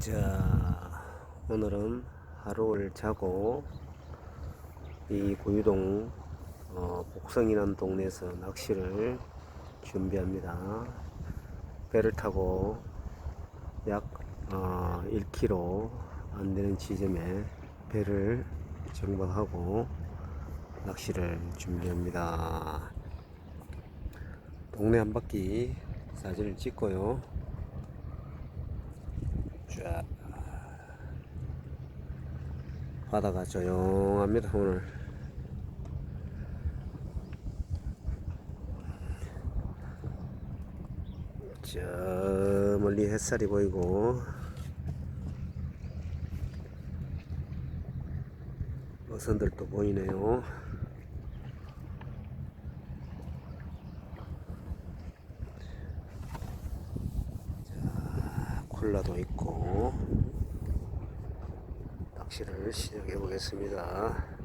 자, 오늘은 하루를 자고 이 구유동 어, 복성이라는 동네에서 낚시를 준비합니다. 배를 타고 약 어, 1km 안 되는 지점에 배를 정박하고 낚시를 준비합니다. 동네 한 바퀴 사진을 찍고요. 쫙 바다가 조용합니다 오늘. 저 멀리 햇살이 보이고. 어선들도 보이네요 콜라도 있고 낚시를 시작해 보겠습니다.